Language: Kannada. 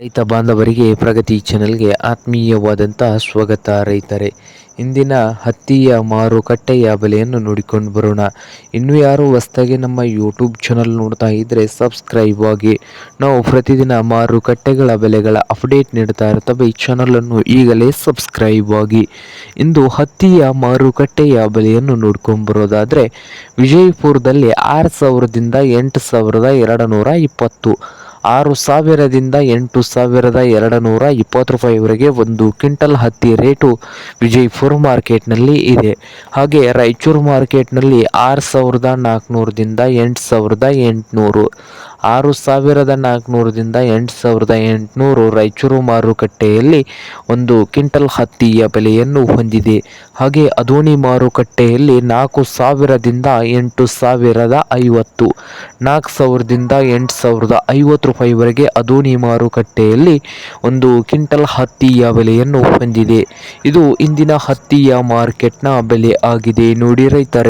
ರೈತ ಬಾಂಧವರಿಗೆ ಪ್ರಗತಿ ಚಾನೆಲ್ಗೆ ಆತ್ಮೀಯವಾದಂತಹ ಸ್ವಾಗತ. ರೈತರೇ, ಇಂದಿನ ಹತ್ತಿಯ ಮಾರುಕಟ್ಟೆಯ ಬೆಲೆಯನ್ನು ನೋಡಿಕೊಂಡು ಬರೋಣ. ಇನ್ನು ಯಾರು ಹೊಸ್ತಾಗಿ ನಮ್ಮ ಯೂಟ್ಯೂಬ್ ಚಾನಲ್ ನೋಡ್ತಾ ಇದ್ದರೆ ಸಬ್ಸ್ಕ್ರೈಬ್ ಆಗಿ. ನಾವು ಪ್ರತಿದಿನ ಮಾರುಕಟ್ಟೆಗಳ ಬೆಲೆಗಳ ಅಪ್ಡೇಟ್ ನೀಡ್ತಾ ಇರ್ತವೆ. ಈ ಚಾನಲನ್ನು ಈಗಲೇ ಸಬ್ಸ್ಕ್ರೈಬ್ ಆಗಿ. ಇಂದು ಹತ್ತಿಯ ಮಾರುಕಟ್ಟೆಯ ಬೆಲೆಯನ್ನು ನೋಡ್ಕೊಂಡು ಬರೋದಾದರೆ, ವಿಜಯಪುರದಲ್ಲಿ ಆರು ಸಾವಿರದಿಂದ ಎಂಟು ಸಾವಿರದ ಎರಡು ನೂರ ಇಪ್ಪತ್ತು. ಆರು ಸಾವಿರದಿಂದ ಎಂಟು ಸಾವಿರದ ಎರಡು ನೂರ ಇಪ್ಪತ್ತು ರೂಪಾಯಿವರೆಗೆ ಒಂದು ಕ್ವಿಂಟಲ್ ಹತ್ತಿ ರೇಟು ವಿಜಯಪುರ ಮಾರ್ಕೆಟ್ನಲ್ಲಿ ಇದೆ. ಹಾಗೆ ರಾಯಚೂರು ಮಾರ್ಕೆಟ್ನಲ್ಲಿ ಆರು ಸಾವಿರದ ನಾಲ್ಕುನೂರದಿಂದ ಎಂಟು ಸಾವಿರದ ಎಂಟುನೂರು. ಆರು ಸಾವಿರದ ನಾಲ್ಕುನೂರದಿಂದ ಎಂಟು ಸಾವಿರದ ಎಂಟುನೂರು ರಾಯಚೂರು ಮಾರುಕಟ್ಟೆಯಲ್ಲಿ ಒಂದು ಕ್ವಿಂಟಲ್ ಹತ್ತಿಯ ಬೆಲೆಯನ್ನು ಹೊಂದಿದೆ. ಹಾಗೆ ಅದೋಣಿ ಮಾರುಕಟ್ಟೆಯಲ್ಲಿ ನಾಲ್ಕು ಸಾವಿರದಿಂದ ಎಂಟು ಸಾವಿರದ ಐವತ್ತು, ನಾಲ್ಕು ಸಾವಿರದಿಂದ ಎಂಟು ಸಾವಿರದ ಐವತ್ತು ರೂಪಾಯಿವರೆಗೆ ಅದೋಣಿ ಮಾರುಕಟ್ಟೆಯಲ್ಲಿ ಒಂದು ಕ್ವಿಂಟಲ್ ಹತ್ತಿಯ ಬೆಲೆಯನ್ನು ಹೊಂದಿದೆ. ಇದು ಇಂದಿನ ಹತ್ತಿಯ ಮಾರ್ಕೆಟ್ನ ಬೆಲೆ ಆಗಿದೆ. ನೋಡಿ ರೈತರೆ.